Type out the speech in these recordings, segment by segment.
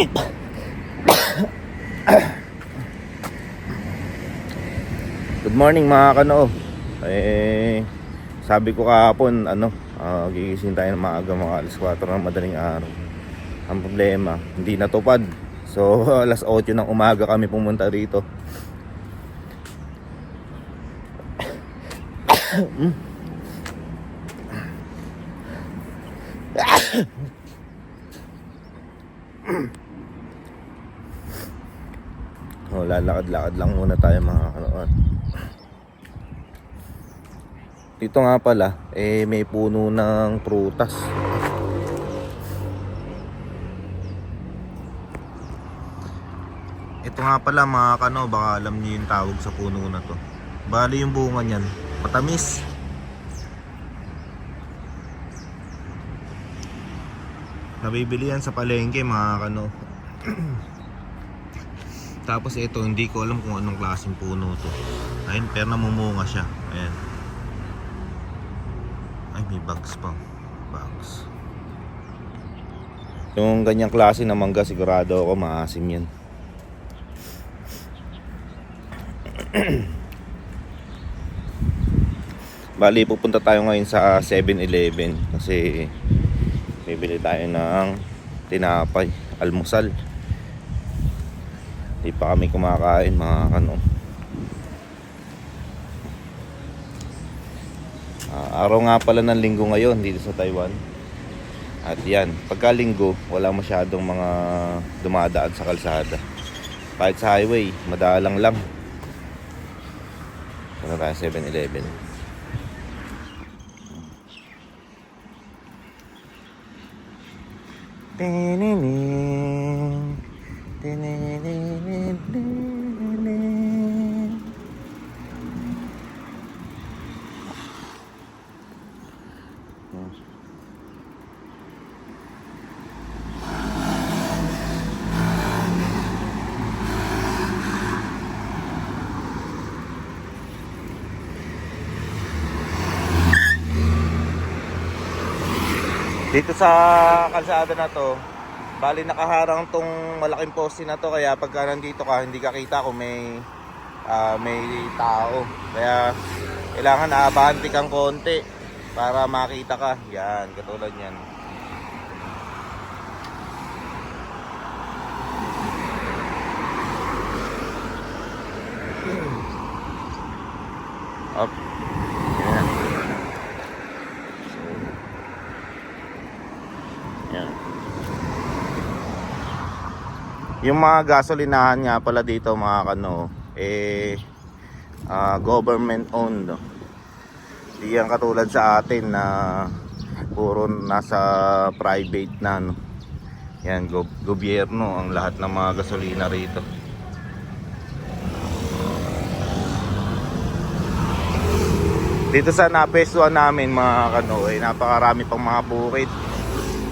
Good morning mga kano. Eh, sabi ko kahapon, ano, ah, gigising tayo ng maaga mga alas 4 ng madaling araw. Ang problema, hindi natupad. So, alas 8 ng umaga kami pumunta rito. Oh, lalakad-lakad lang muna tayo mga kanoon. Dito nga pala, eh may puno ng prutas. Ito nga pala mga kano, baka alam niyo yung tawag sa puno na to. Bali yung bunga niyan, matamis. Nabibili yan sa palengke mga kano. Tapos ito, hindi ko alam kung anong klaseng puno to. Ayun, pero namumunga siya. Ayan. Ay, may bugs pa. Bugs. Yung ganyang klase na mangga, sigurado ako maasim yan. Bali, pupunta tayo ngayon sa 7-Eleven kasi bibili tayo ng tinapay, almusal. Di pa kami kumakain mga kano. Ah, araw nga pala ng linggo ngayon dito sa Taiwan. At yan, pagka linggo, wala masyadong mga dumadaan sa kalsada. Kahit sa highway, madalang lang. Punta tayo 7-Eleven. Tininin. Tininin. Dito sa kalsada na to, bali nakaharang tong malaking poste na to kaya pagka nandito ka hindi ka kita kung may ah, may tao. Kaya kailangan aabanti kang konti para makita ka. Yan, katulad yan. Yung mga gasolinahan nga pala dito mga kano, eh ah, government owned. no? Di yan katulad sa atin na puro nasa private na no. Yan, go- gobyerno ang lahat ng mga gasolina rito. Dito sa napestuan namin mga kano, eh, napakarami pang mga bukid.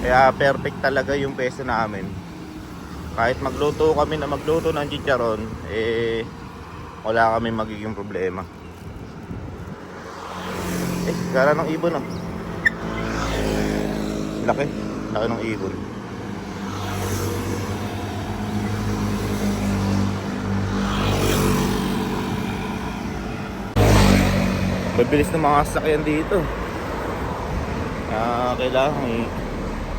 Kaya perfect talaga yung peso namin. Kahit magluto kami na magluto ng chicharon, eh wala kami magiging problema. Eh, gara ng ibon ah. Laki. Laki ng ibon. Mabilis ng mga sasakyan dito. Kaya kailangan eh,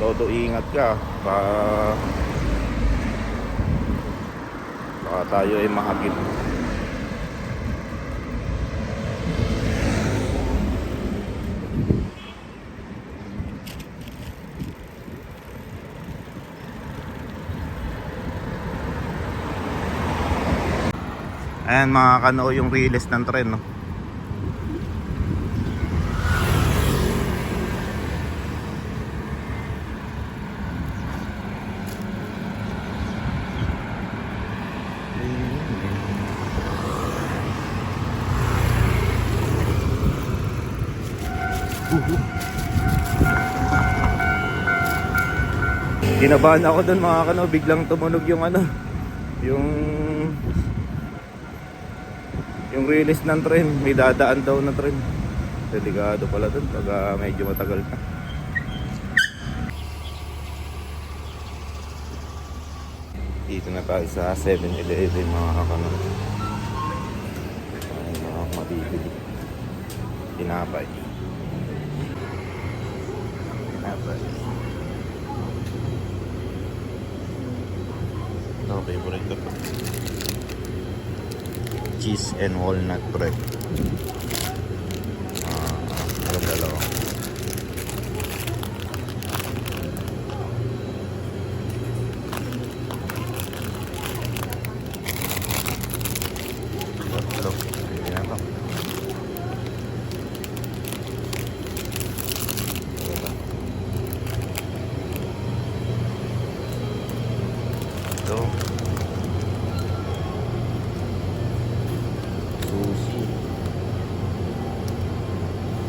todo ingat ka baka baka tayo ay mahagip Ayan mga kano yung release ng tren no? Kinabahan ako doon mga kano, biglang tumunog yung ano, yung yung release ng tren, may dadaan daw na tren. Delikado pala doon pag medyo matagal na. Dito na tayo sa 7-Eleven mga kanon. Ay, mga mabibili. Tinapay. Tinapay. Ito, favorite ko. Cheese and walnut bread. Ah, uh, dalawa. Tatlo. Pwede na to. Ito. Ito. Sushi.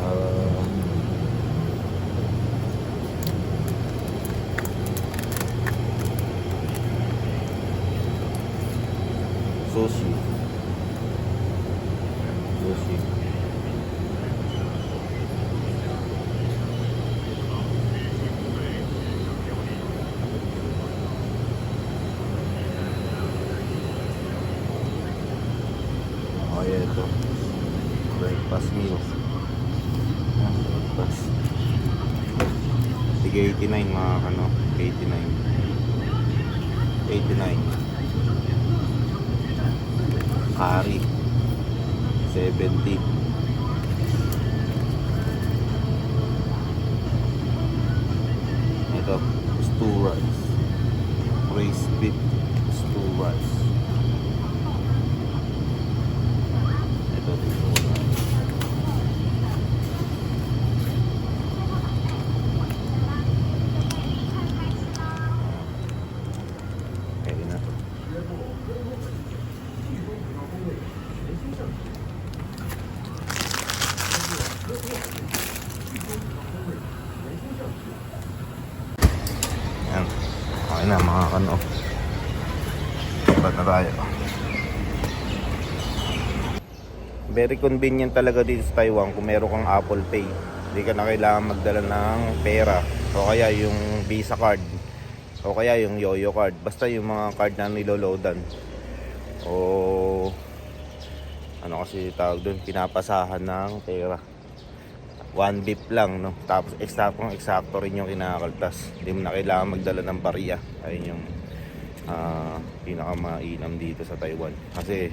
Ah. sushi. Sushi. Oh, yeah, ito. Breakfast meal. Yan, Breakfast. Sige, 89 mga ano. 89. 89. Curry. 70. Ito, stew rice. Braised beef stew rice. Ito, stew rice. Pwede na to. Yan. Mga kano. Dapat na tayo. Very convenient talaga dito sa Taiwan kung meron kang Apple Pay. Hindi ka na kailangan magdala ng pera. O kaya yung Visa card. O kaya yung Yoyo card. Basta yung mga card na niloloadan. O ano kasi tawag doon, pinapasahan ng pera. One beep lang, no? Tapos eksaktong eksakto rin yung kinakaltas. Hindi mo na kailangan magdala ng barya. Ayun yung ah, pinakamainam dito sa Taiwan. Kasi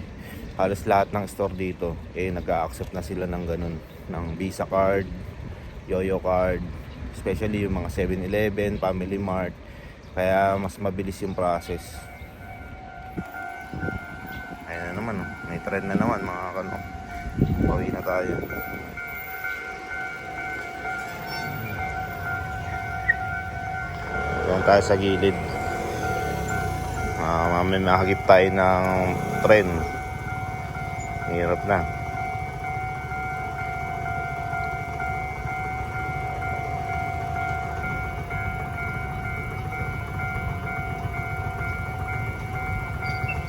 halos lahat ng store dito, eh nag-accept na sila ng ganun. Ng Visa card, Yoyo card, especially yung mga 7-Eleven, Family Mart. Kaya mas mabilis yung process. Ayan na naman, oh. may trend na naman mga kano. Bawi na tayo. Tayo sa gilid. Ah, mamaya makakip tayo ng tren. Hirap na.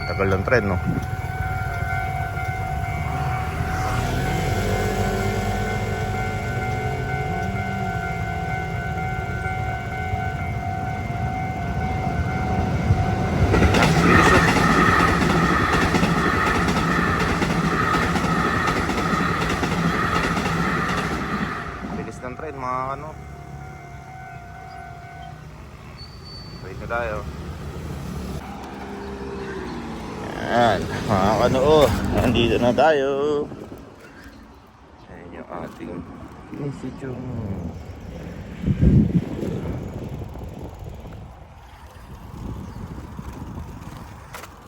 Tagal ng tren, no? Bilis, oh. Bilis ng tren, mga ano. Wait na tayo. Yan, mga kanoo, nandito na tayo. Ayan yung ating institute.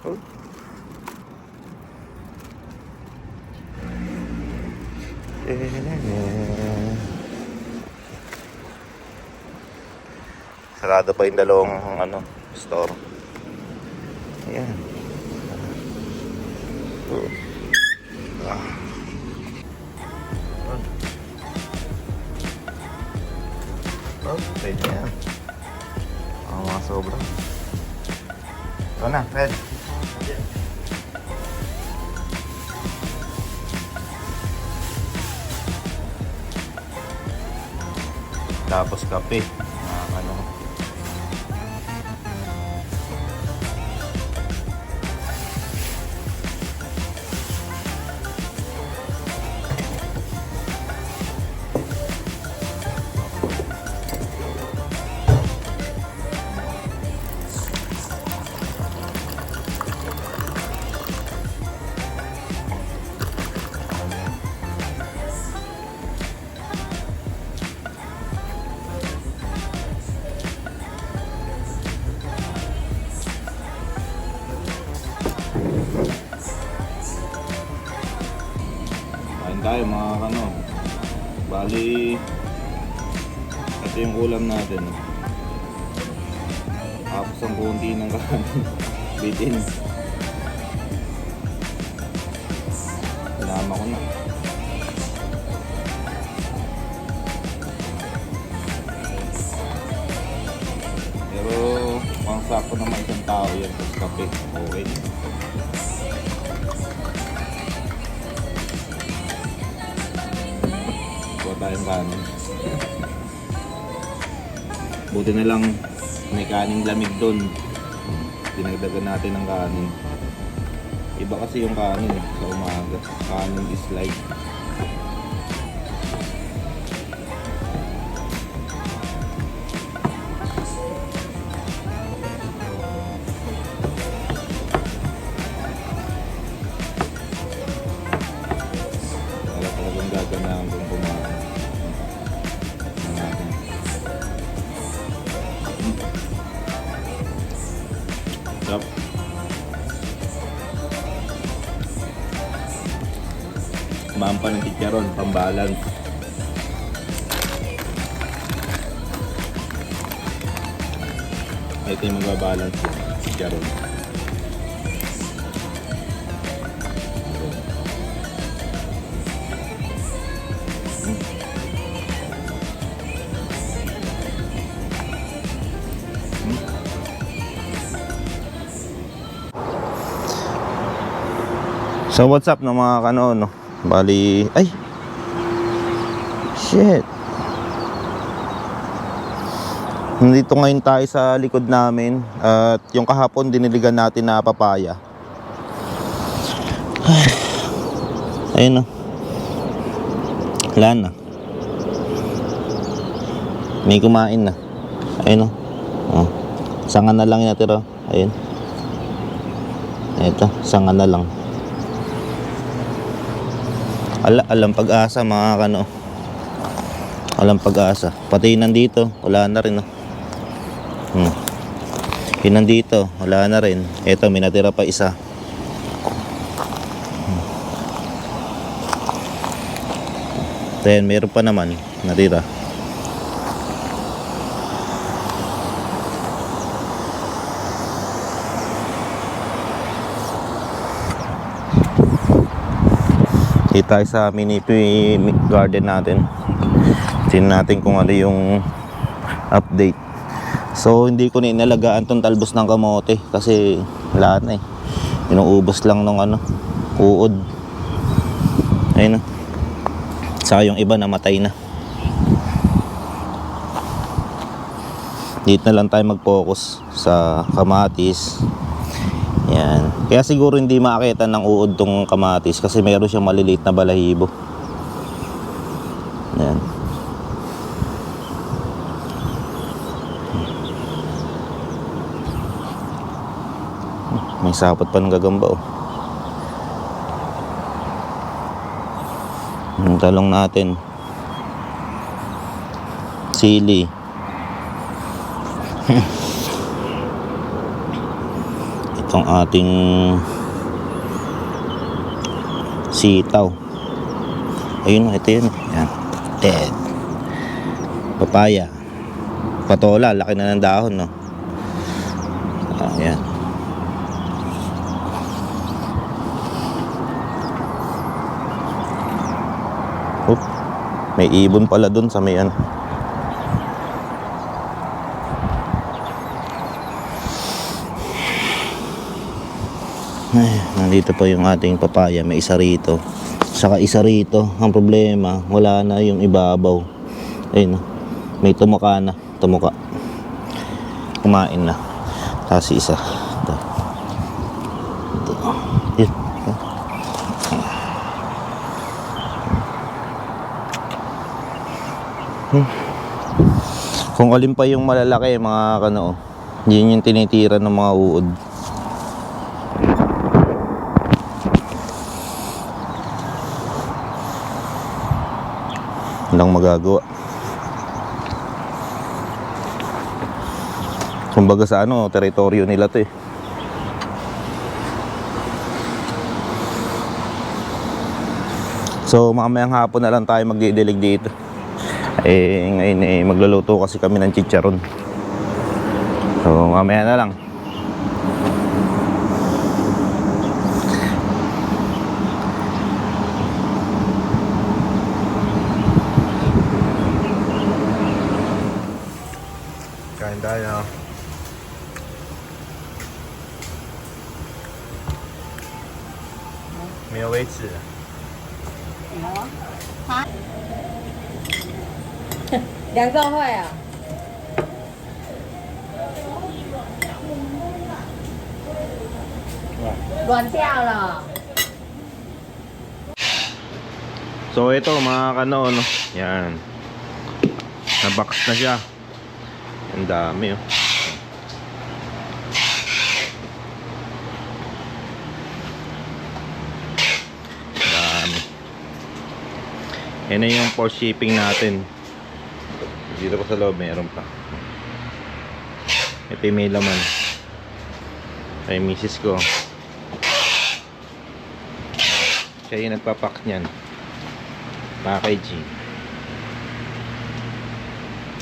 Oh. Sarado pa yung dalawang ano, store. Ayan. Oh. Pwede na yan. Ang mga sobra. Ito na, Fred. Tapos kape. Mga ano. Bali, ito yung ulam natin. Tapos ang kunti ng kanin. Bitin. Sinama ko na. Pero pang sakto naman isang tao yan sa kape. Okay. Tayong kanin. Buti na lang may kaning lamig doon. Dinagdagan natin ng kanin. Iba kasi yung kanin eh, sa umaga. Kanin is light. Ito yung magbabalance yung chicharon. So what's up no mga kano no? Bali, ay. Shit. Nandito ngayon tayo sa likod namin at yung kahapon diniligan natin na papaya. Ayun na. Wala na. May kumain na. Ayun o. Oh. Sanga na lang natira. Ayun. Ito, sanga na lang. Ala, alam pag-asa mga kano. Alam pag-asa. Pati nandito, wala na rin. Oh. Yung nandito, wala na rin. Ito, may natira pa isa. Then, meron pa naman natira. Dito sa mini garden natin. Tingnan natin kung ano yung update. So hindi ko na inalagaan tong talbos ng kamote kasi wala na eh. Inuubos lang nung ano, uod. Ayun. Saka yung iba namatay na. Dito na lang tayo mag-focus sa kamatis. Yan. Kaya siguro hindi makakita ng uod tong kamatis kasi meron siyang maliliit na balahibo. May sapot pa ng gagamba oh. Yung talong natin. Sili. itong ating sitaw ayun ito yun yan dead papaya patola laki na ng dahon no ayan Oop, may ibon pala dun sa may ano Ay, nandito po yung ating papaya. May isa rito. Saka isa rito. Ang problema, wala na yung ibabaw. Ayun, oh. may tumuka na. Tumuka. Kumain na. Tapos isa. Ito. Ito. Yun. Hmm. Kung alin pa yung malalaki, mga kano, yun yung tinitira ng mga uod. Walang magagawa. Kumbaga sa ano, teritoryo nila to eh. So mamayang hapon na lang tayo magdidilig dito. Eh ngayon eh magluluto kasi kami ng chicharon. So mamaya na lang. Kain tayo. May 维持。两个会啊。软掉了。 So ito mga kano no. Yan. Na-box na siya. Ang dami oh. Dami. Yan na yung for shipping natin. Dito pa sa loob meron pa. Ito yung may laman. Kay misis ko. Siya yung nagpapak niyan. Package.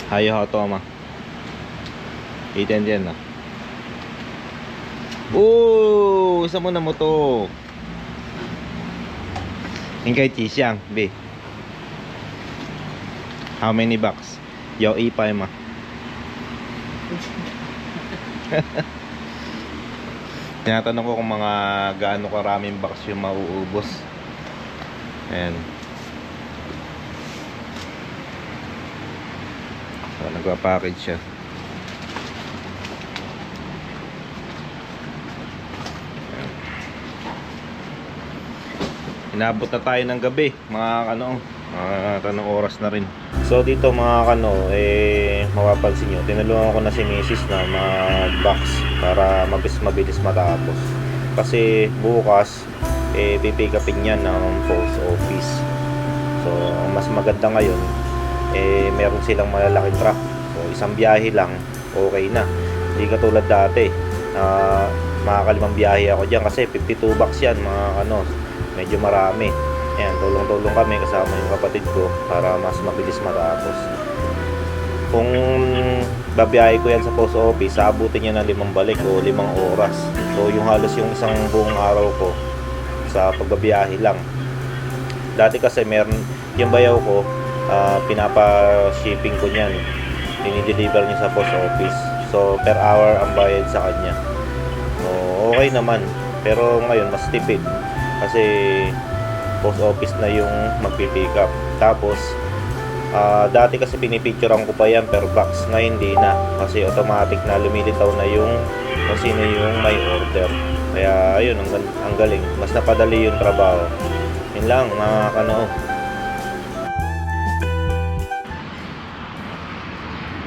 Hayo ho to ma. Itin din na. Oh, isa mo na mo to. Yung kay Chisiyang, be. How many bucks? Yo, ipay ma. Tinatanong ko kung mga gaano karaming box yung mauubos. Ayan. So, nagpa-package siya. Ayan. Inabot na tayo ng gabi, mga ano, mga tanong oras na rin. So dito mga kano, eh mapapansin nyo, tinulungan ko na si Mrs. na mag-box para mabilis mabilis matapos. Kasi bukas, eh pipick upin yan ng post office. So ang mas maganda ngayon, eh meron silang malalaking truck. So isang biyahe lang, okay na. Hindi katulad dati, na makakalimang biyahe ako dyan kasi 52 bucks yan mga ano, medyo marami. Ayan, tulong-tulong kami kasama yung kapatid ko para mas mabilis matapos. Kung babiyahe ko yan sa post office, abutin niya na limang balik o limang oras. So yung halos yung isang buong araw ko sa pagbabiyahe lang. Dati kasi meron, yung bayaw ko, ah, pinapa-shipping ko niyan. Dinideliver niya sa post office. So per hour ang bayad sa kanya. So, okay naman. Pero ngayon mas tipid kasi post office na yung magpipick up. Tapos ah, dati kasi pinipicturean ko pa yan per box. Ngayon hindi na kasi automatic na lumilitaw na yung kung sino yung may order. Kaya ayun, ang, ang galing. Mas napadali yung trabaho. Yun lang mga kanoo.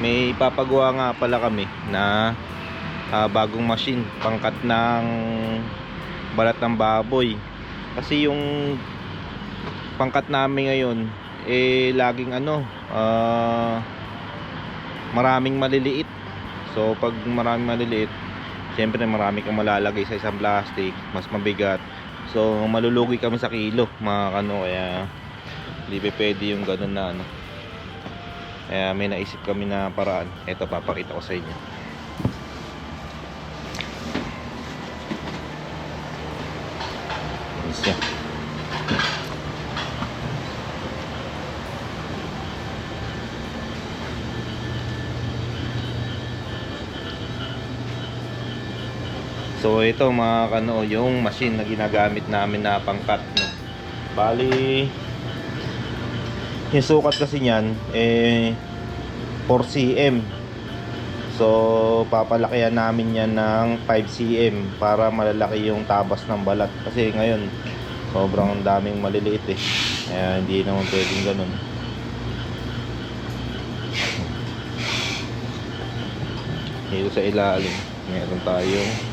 May papagawa nga pala kami na ah, bagong machine pangkat ng balat ng baboy. Kasi yung pangkat namin ngayon eh laging ano ah, maraming maliliit. So pag maraming maliliit, syempre marami kang malalagay sa isang plastic, mas mabigat. So malulugi kami sa kilo, mga kano kaya hindi pa pwede yung ganun na ano. Kaya may naisip kami na paraan. Ito papakita ko sa inyo. Ayan siya. Ito mga kano, yung machine na ginagamit namin na pangkat no. Bali yung sukat kasi niyan eh 4 cm. So papalakihan namin yan ng 5 cm para malalaki yung tabas ng balat kasi ngayon sobrang daming maliliit eh. Kaya hindi naman pwedeng ganun. Dito sa ilalim, meron tayong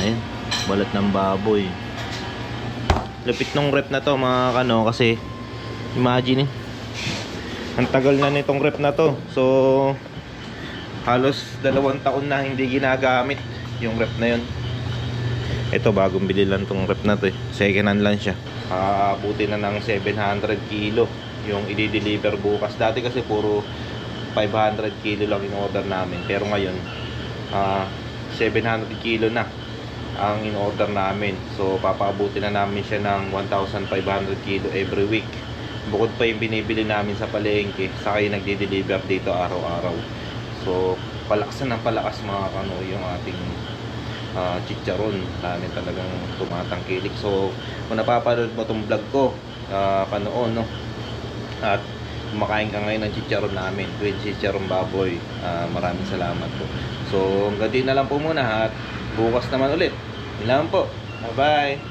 ayun, balat ng baboy. Lapit nung rep na to mga kano kasi imagine eh. Ang tagal na nitong rep na to. So halos dalawang taon na hindi ginagamit yung rep na yun. Ito bagong bili lang tong rep na to eh. Second hand lang siya. aabuti na ng 700 kilo yung i-deliver bukas. Dati kasi puro 500 kilo lang in order namin. Pero ngayon, ah 700 kilo na ang in order namin. So papaabuti na namin siya ng 1,500 kilo every week. Bukod pa yung binibili namin sa palengke, saka yung nagde-deliver dito araw-araw. So palakas na ng palakas mga kano yung ating ah, chicharon. Dami talagang tumatangkilik. So kung napapanood mo tong vlog ko, uh, panoon no. At kumakain ka ngayon ng chicharon namin, grilled chicharon baboy. Ah, maraming salamat po. So hanggang na lang po muna at bukas naman ulit. Yun lang po. Bye-bye.